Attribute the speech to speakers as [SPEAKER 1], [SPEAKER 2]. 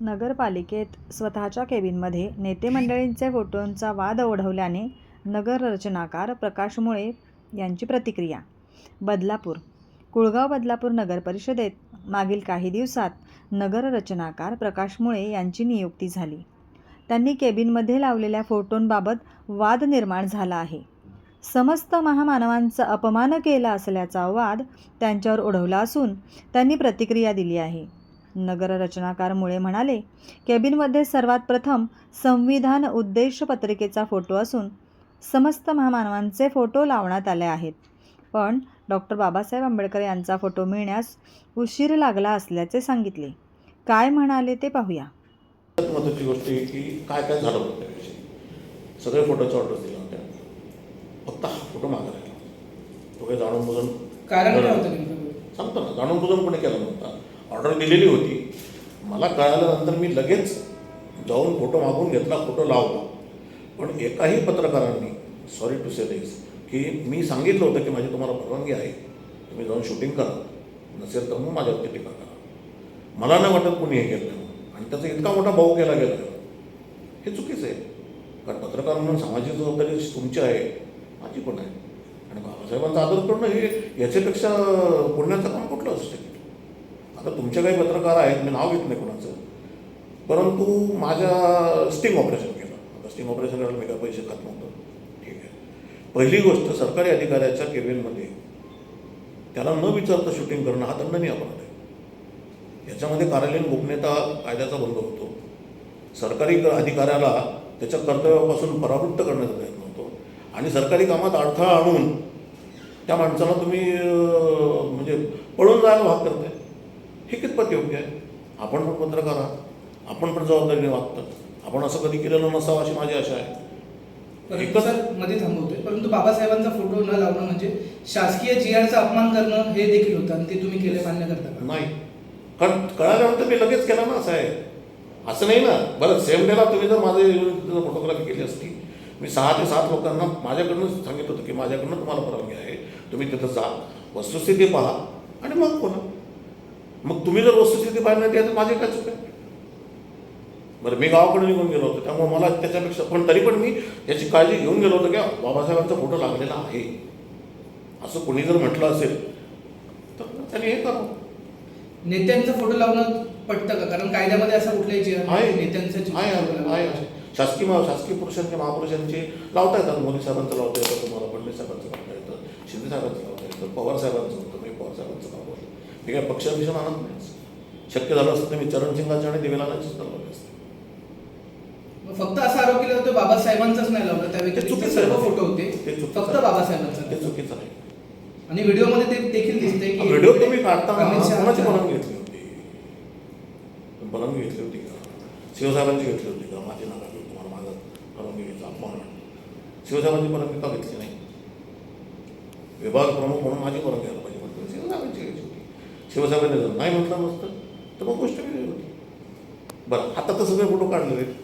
[SPEAKER 1] नगरपालिकेत स्वतःच्या केबिनमध्ये नेते मंडळींचे फोटोंचा वाद ओढवल्याने नगररचनाकार प्रकाश मुळे यांची प्रतिक्रिया. बदलापूर कुळगाव बदलापूर नगर परिषदेत मागील काही दिवसात नगररचनाकार प्रकाश मुळे यांची नियुक्ती झाली. त्यांनी केबिनमध्ये लावलेल्या फोटोंबाबत वाद निर्माण झाला आहे. समस्त महामानवांचा अपमान केला असल्याचा वाद त्यांच्यावर ओढवला असून त्यांनी प्रतिक्रिया दिली आहे. नगररचनाकारमुळे म्हणाले केबिनमध्ये सर्वात प्रथम संविधान उद्देश पत्रिकेचा फोटो असून समस्त महामानवांचे फोटो लावण्यात आले आहेत. पण डॉक्टर बाबासाहेब आंबेडकर यांचा फोटो मिळण्यास उशीर लागला असल्याचे सांगितले. काय म्हणाले ते पाहूया.
[SPEAKER 2] महत्त्वाची गोष्ट ही की काय काय झालं होतं त्याविषयी. सगळे फोटोच्या ऑर्डर दिल्या होत्या फक्त हा फोटो मागे राहिला. तो काही जाणून बुजून
[SPEAKER 3] कारण
[SPEAKER 2] सांगतो ना जाणून बुजून कोणी केला नव्हता. ऑर्डर दिलेली होती. मला कळाल्यानंतर मी लगेच जाऊन फोटो मागून घेतला फोटो लावला. पण एकाही पत्रकारांनी सॉरी टू से दिस की मी सांगितलं होतं की माझी तुम्हाला परवानगी आहे. तुम्ही जाऊन शूटिंग करा. नसेल तर मग माझ्यावरती टीका करा. मला नाही वाटत कोणी हे केलं. आणि त्याचा इतका मोठा भाऊ केला गेला. हे चुकीचं आहे. कारण पत्रकार म्हणून सामाजिक जबाबदारी तुमची आहे. माझी पण आहे. आणि बाबासाहेबांचा आदर करणं हे याच्यापेक्षा पुण्याचं काम कुठलं असू शकेल आता तुमचे काही पत्रकार आहेत मी नाव घेत नाही कोणाचं. परंतु माझ्या स्टिंग ऑपरेशन केलं. आता स्टिंग ऑपरेशन करायला मी काय पैसे खात नव्हतं. ठीक आहे. पहिली गोष्ट सरकारी अधिकाऱ्याच्या केबिनमध्ये त्याला न विचारता शूटिंग करणं हा दंडनीय अपराध आहे. याच्यामध्ये कार्यालयीन गोपनीयता कायद्याचा भंग होतो. सरकारी अधिकाऱ्याला त्याच्या कर्तव्यापासून परावृत्त करण्याचा प्रयत्न होतो. आणि सरकारी कामात अडथळा आणून त्या माणसाला तुम्ही म्हणजे पळून जायला भाग करताय. हे कितपत योग्य आहे? आपण पण पत्रकार आहात आपण पण जबाबदारीने वागतात आपण असं कधी केलेलं नसावं अशी माझी आशा आहे.
[SPEAKER 3] मध्ये थांबवतोय. परंतु बाबासाहेबांचा फोटो न लावणं म्हणजे शासकीय जी आरचा अपमान करणं हे देखील होतं आणि ते तुम्ही केले मान्य करता
[SPEAKER 2] नाही. कारण कळाल्यानंतर मी लगेच केला ना असं आहे असं नाही ना. बरं सेम डेला तुम्ही जर माझे फोटोग्राफी केली असती मी सहा ते सात लोकांना माझ्याकडनं सांगितलं होतं की माझ्याकडनं तुम्हाला परवानगी आहे. तुम्ही तिथं जा. वस्तुस्थिती पहा. आणि मग बोला मग तुम्ही जर वस्तुस्थिती पाहिली नाही तर माझे काय चुक आहे? बरं मी गावाकडे निघून गेलो होतो त्यामुळे मला त्याच्यापेक्षा पण तरी पण मी याची काळजी घेऊन गेलो होतो की बाबासाहेबांचा फोटो लागलेला आहे. असं कोणी जर म्हटलं असेल तर त्यांनी हे करावं
[SPEAKER 3] नेत्यांचा फोटो लावणं पटतं का? कारण कायद्यामध्ये असं आर
[SPEAKER 2] आहे
[SPEAKER 3] नेत्यांचा
[SPEAKER 2] आहे. शासकीय शासकीय पुरुषांचे महापुरुषांचे लावता येतात. मोदी साहेबांचं लावता येतं तुम्हाला फडणवीस साहेबांचं लावता येतं शिंदे साहेबांचं लावता येतं पवार साहेबांचं होतं मी पवार साहेबांचं लावलं मी काय पक्षाभिषण आणत नाही शक्य झालं असतं तर मी चरणसिंगांचे आणि देवीलालांचे सुद्धा लावले असते.
[SPEAKER 3] फक्त असा आरोप केला होतो बाबासाहेबांचाच नाही लावला त्या
[SPEAKER 2] ते
[SPEAKER 3] व्यतिरिक्त
[SPEAKER 2] चुकीचं
[SPEAKER 3] सर्व
[SPEAKER 2] आहे.
[SPEAKER 3] फोटो होते.
[SPEAKER 2] ते
[SPEAKER 3] फक्त. बाबासाहेबांचा
[SPEAKER 2] ते चुकीचं आहे.
[SPEAKER 3] आणि व्हिडिओमध्ये ते देखील दिसतंय की
[SPEAKER 2] व्हिडिओ तुम्ही काढताना कोणाची परवानगी घेतली होती? परवानगी घेतली होती का? शिवसाहेबांची घेतली होती का? माझी घेऊ तुम्हाला माझा परवानगी घ्यायचा अपमान. शिवसाहेबांची परवानगी का घेतली नाही? विभाग प्रमुख म्हणून माझी परवानगी घ्यायला पाहिजे. शिवसाहेबांची घ्यायची. शिवसाहेबांनी जर नाही म्हटलं नसतं तर मग गोष्ट वेगळी होती. बरं आता तर सगळे फोटो काढलेले आहेत.